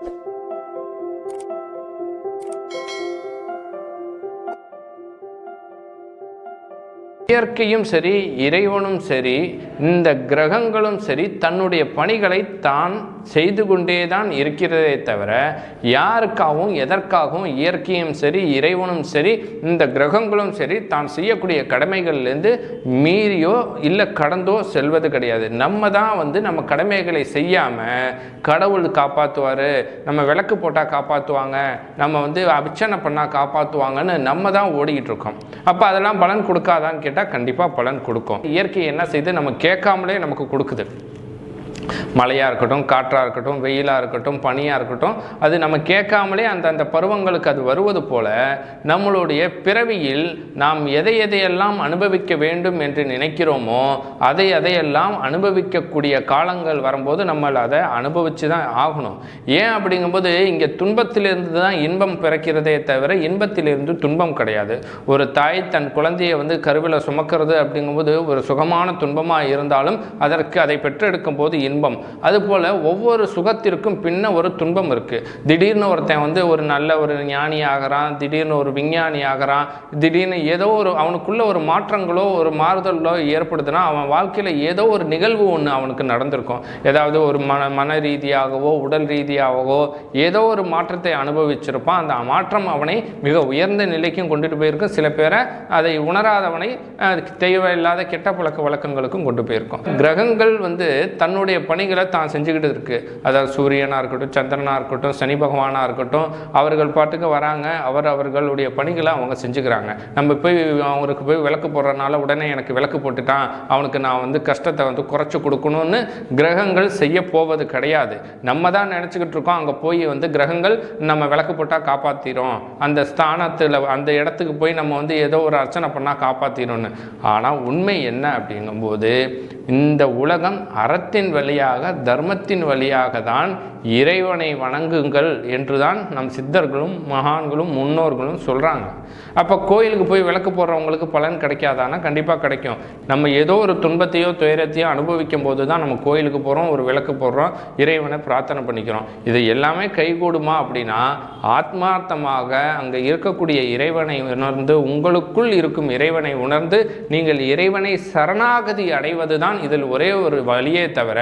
thank you இயற்கையும் சரி இறைவனும் சரி இந்த கிரகங்களும் சரி தன்னுடைய பணிகளை தான் செய்து கொண்டே தான் இருக்கிறதே தவிர யாருக்காகவும் எதற்காகவும் இயற்கையும் சரி இறைவனும் சரி இந்த கிரகங்களும் சரி தான் செய்யக்கூடிய கடமைகள்லேருந்து மீறியோ இல்லை கடந்தோ செல்வது கிடையாது. நம்ம தான் வந்து நம்ம கடமைகளை செய்யாமல் கடவுள் காப்பாற்றுவார் நம்ம விளக்கு போட்டால் காப்பாற்றுவாங்க நம்ம வந்து அபிச்சனை பண்ணால் காப்பாற்றுவாங்கன்னு நம்ம தான் ஓடிக்கிட்டு இருக்கோம். அப்போ அதெல்லாம் பலன் கொடுக்காதான்னு கேட்டால் கண்டிப்பாக பலன் கொடுக்கும். இயற்கை என்ன செய்து நம்ம கேட்காமலே நமக்கு கொடுக்குது. மழையாக இருக்கட்டும் காற்றாக இருக்கட்டும் வெயிலாக இருக்கட்டும் பனியாக இருக்கட்டும் அது நம்ம கேட்காமலே அந்த அந்த பருவங்களுக்கு அது வருவது போல நம்மளுடைய பிறவியில் நாம் எதை எதையெல்லாம் அனுபவிக்க வேண்டும் என்று நினைக்கிறோமோ அதை அதையெல்லாம் அனுபவிக்கக்கூடிய காலங்கள் வரும்போது நம்ம அதை அனுபவித்து தான் ஆகணும். ஏன் அப்படிங்கும்போது இங்கே துன்பத்திலிருந்து தான் இன்பம் பிறக்கிறதே தவிர இன்பத்திலிருந்து துன்பம் கிடையாது. ஒரு தாய் தன் குழந்தையை வந்து கருவில் சுமக்கிறது அப்படிங்கும்போது ஒரு சுகமான துன்பமாக இருந்தாலும் அதற்கு அதை பெற்றெடுக்கும் போது இன்பம். அதுபோல் ஒவ்வொரு சுகத்திற்கும் பின்ன ஒரு துன்பம் இருக்குது திடீர்னு ஒருத்தன் வந்து ஒரு நல்ல ஒரு ஞானி ஆகிறான் திடீர்னு ஒரு விஞ்ஞானி ஆகிறான் திடீர்னு ஏதோ ஒரு அவனுக்குள்ள ஒரு மாற்றங்களோ ஒரு மாறுதலோ ஏற்படுதுன்னா அவன் வாழ்க்கையில் ஏதோ ஒரு நிகழ்வு ஒன்று அவனுக்கு நடந்திருக்கும். ஏதாவது ஒரு மன மன ரீதியாகவோ உடல் ரீதியாகவோ ஏதோ ஒரு மாற்றத்தை அனுபவிச்சிருப்பான். அந்த மாற்றம் அவனை மிக உயர்ந்த நிலைக்கும் கொண்டுட்டு போயிருக்கும். சில பேரை அதை உணராதவனை தேவையில்லாத கெட்ட பழக்க வழக்கங்களுக்கும் கொண்டு போயிருக்கும். கிரகங்கள் வந்து தன்னுடைய பணிகளை தான் செஞ்சுக்கிட்டு இருக்கு. அதாவது சூரியனாக இருக்கட்டும் சந்திரனாக இருக்கட்டும் சனி பகவானாக இருக்கட்டும் அவர்கள் பாட்டுக்கு வராங்க. அவர் அவர்களுடைய பணிகளை அவங்க செஞ்சுக்கிறாங்க. நம்ம போய் அவங்களுக்கு போய் விளக்கு போடுறதுனால உடனே எனக்கு விளக்கு போட்டுட்டான். அவனுக்கு நான் வந்து கஷ்டத்தை வந்து குறைச்சி கொடுக்கணும்னு கிரகங்கள் செய்ய போவது கிடையாது. நம்ம தான் நினச்சிக்கிட்டு இருக்கோம் அங்கே போய் வந்து கிரகங்கள் நம்ம விளக்கு போட்டால் காப்பாற்றிடும் அந்த ஸ்தானத்தில் அந்த இடத்துக்கு போய் நம்ம வந்து ஏதோ ஒரு அர்ச்சனை பண்ணால் காப்பாற்றிடும்னு ஆனால் உண்மை என்ன அப்படிங்கும்போது இந்த உலகம் அறத்தின் வழியாக தர்மத்தின் வழியாக தான் இறைவனை வணங்குங்கள் என்று தான் நம் சித்தர்களும் மகான்களும் முன்னோர்களும் சொல்கிறாங்க அப்போ கோயிலுக்கு போய் விளக்கு போடுறவங்களுக்கு பலன் கிடைக்காதானா? கண்டிப்பாக கிடைக்கும். நம்ம ஏதோ ஒரு துன்பத்தையோ துயரத்தையோ அனுபவிக்கும் போது தான் நம்ம கோயிலுக்கு போகிறோம் ஒரு விளக்கு போடுறோம் இறைவனை பிரார்த்தனை பண்ணிக்கிறோம். இது எல்லாமே கைகூடுமா அப்படின்னா ஆத்மார்த்தமாக அங்கே இருக்கக்கூடிய இறைவனை உணர்ந்து உங்களுக்குள் இருக்கும் இறைவனை உணர்ந்து நீங்கள் இறைவனை சரணாகதி அடைவது தான் இதில் ஒரே ஒரு வழியே தவிர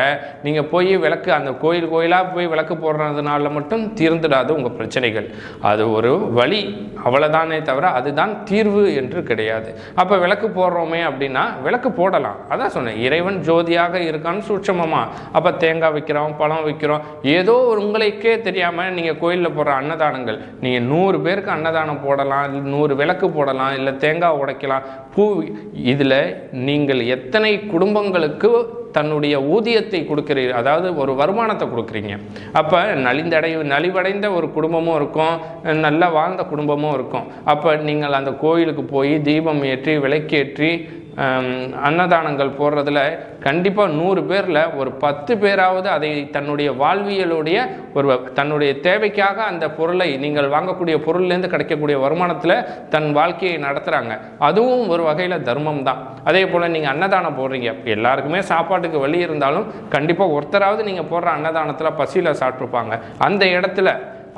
நீங்கள் போய் விளக்கு அந்த கோயில் கோயிலாக போய் விளக்கு போடுறதுனால மட்டும் தீர்ந்துடாது உங்கள் பிரச்சனைகள். அது ஒரு வழி அவ்வளோதானே தவிர அதுதான் தீர்வு என்று கிடையாது. அப்போ விளக்கு போடுறோமே அப்படின்னா விளக்கு போடலாம். அதான் சொன்னேன் இறைவன் ஜோதியாக இருக்கான்னு சூட்சமமா. அப்போ தேங்காய் வைக்கிறோம் பழம் வைக்கிறோம் ஏதோ ஒரு உங்களுக்கே தெரியாமல் நீங்கள் கோயிலில் போடுற அன்னதானங்கள். நீங்கள் நூறு பேருக்கு அன்னதானம் போடலாம் நூறு விளக்கு போடலாம் இல்லை தேங்காய் உடைக்கலாம். பூ இதில் நீங்கள் எத்தனை குடும்பங்கள் குடும்பங்களுக்கு தன்னுடைய ஊதியத்தை கொடுக்கிறீர்கள் அதாவது ஒரு வருமானத்தை கொடுக்குறீங்க. அப்போ நலிந்தடை நலிவடைந்த ஒரு குடும்பமும் இருக்கும் நல்லா வாழ்ந்த குடும்பமும் இருக்கும். அப்போ நீங்கள் அந்த கோயிலுக்கு போய் தீபம் ஏற்றி விளக்கேற்றி அன்னதானங்கள் போடுறதுல கண்டிப்பாக நூறு பேரில் ஒரு பத்து பேராவது அதை தன்னுடைய வாழ்வியலுடைய ஒரு தன்னுடைய தேவைக்காக அந்த பொருளை நீங்கள் வாங்கக்கூடிய பொருள்லேருந்து கிடைக்கக்கூடிய வருமானத்தில் தன் வாழ்க்கையை நடத்துகிறாங்க அதுவும் ஒரு வகையில் தர்மம் தான். அதே போல் நீங்கள் அன்னதானம் போடுறீங்க. எல்லாருக்குமே சாப்பாட்டுக்கு வழி இருந்தாலும் கண்டிப்பாக ஒருத்தராவது நீங்கள் போடுற அன்னதானத்தில் பசியில் சாப்பிட்ருப்பாங்க அந்த இடத்துல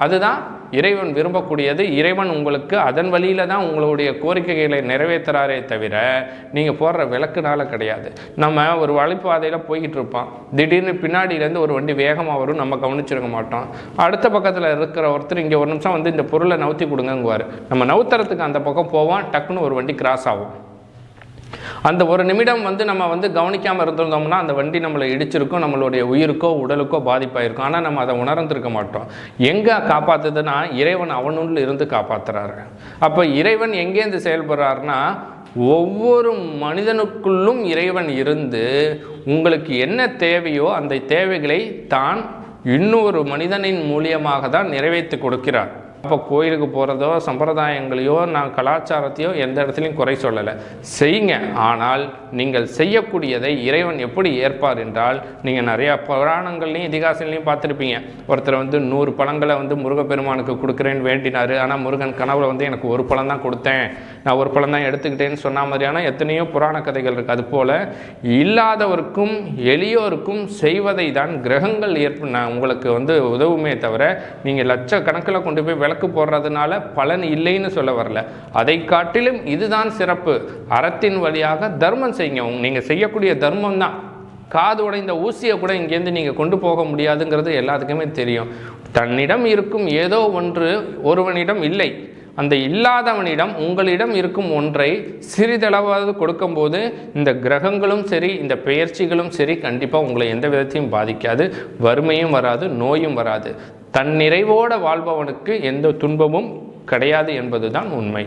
அதுதான் இறைவன் விரும்பக்கூடியது. இறைவன் உங்களுக்கு அதன் வழியில தான் உங்களுடைய கோரிக்கைகளை நிறைவேற்றுறாரே தவிர நீங்கள் போடுற விளக்குனால கிடையாது. நம்ம ஒரு வழிப்பாதையில் போய்கிட்டு இருப்போம். திடீர்னு பின்னாடியிலேருந்து ஒரு வண்டி வேகமாக வரும். நம்ம கவனிச்சிருக்க மாட்டோம். அடுத்த பக்கத்தில் இருக்கிற ஒருத்தர் இங்கே ஒரு நிமிஷம் வந்து இந்த பொருளை நவுத்தி கொடுங்கங்குவார். நம்ம நவுத்துறதுக்கு அந்த பக்கம் போவோம். டக்குன்னு ஒரு வண்டி கிராஸ் ஆகும். அந்த ஒரு நிமிடம் வந்து நம்ம வந்து கவனிக்காமல் இருந்திருந்தோம்னா அந்த வண்டி நம்மளை இடிச்சிருக்கும் நம்மளுடைய உயிருக்கோ உடலுக்கோ பாதிப்பாயிருக்கும். ஆனால் நம்ம அதை உணர்ந்திருக்க மாட்டோம். எங்கே காப்பாற்றுதுன்னா இறைவன் அவனுள்ள இருந்து காப்பாத்துறாரு. அப்போ இறைவன் எங்கேருந்து செயல்படுறாருன்னா ஒவ்வொரு மனிதனுக்குள்ளும் இறைவன் இருந்து உங்களுக்கு என்ன தேவையோ அந்த தேவைகளை தான் இன்னொரு மனிதனின் மூலியமாக தான் நிறைவேற்றி கொடுக்கிறார். அப்போ கோயிலுக்கு போகிறதோ சம்பிரதாயங்களையோ நான் கலாச்சாரத்தையோ எந்த இடத்துலையும் குறை சொல்லலை. செய்யுங்க. ஆனால் நீங்கள் செய்யக்கூடியதை இறைவன் எப்படி ஏற்பார் என்றால் நீங்கள் நிறையா புராணங்கள்லையும் இதிகாசங்களையும் பார்த்துருப்பீங்க. ஒருத்தர் வந்து நூறு பழங்களை வந்து முருகப்பெருமானுக்கு கொடுக்குறேன்னு வேண்டினார். ஆனால் முருகன் கனவுல வந்து எனக்கு ஒரு பழம் தான் கொடுத்தேன். நான் ஒரு பழம் தான் எடுத்துக்கிட்டேன்னு சொன்ன மாதிரியான எத்தனையோ புராண கதைகள் இருக்குது அதுபோல் இல்லாதவருக்கும் எளியோருக்கும் செய்வதை தான் கிரகங்கள் ஏற்ப நான் உங்களுக்கு வந்து உதவுமே தவிர நீங்கள் லட்சக்கணக்கில் கொண்டு போய் விளக்கு போடுறதுனால பலன் இல்லைன்னு சொல்ல வரல. அதை காட்டிலும் இதுதான் சிறப்பு. அறத்தின் வழியாக தர்மம் செய்யுங்க. நீங்கள் செய்யக்கூடிய தர்மம் தான். காது உடைந்த ஊசியை கூட இங்கேருந்து நீங்கள் கொண்டு போக முடியாதுங்கிறது எல்லாத்துக்குமே தெரியும். தன்னிடம் இருக்கும் ஏதோ ஒன்று ஒருவனிடம் இல்லை. அந்த இல்லாதவனிடம் உங்களிடம் இருக்கும் ஒன்றை சிறிதளவாவது கொடுக்கும்போது இந்த கிரகங்களும் சரி இந்த பெயர்ச்சிகளும் சரி கண்டிப்பாக உங்களை எந்த விதத்தையும் பாதிக்காது. வறுமையும் வராது நோயும் வராது. தன்னிறைவோட வாழ்பவனுக்கு எந்த துன்பமும் கிடையாது என்பதுதான் உண்மை.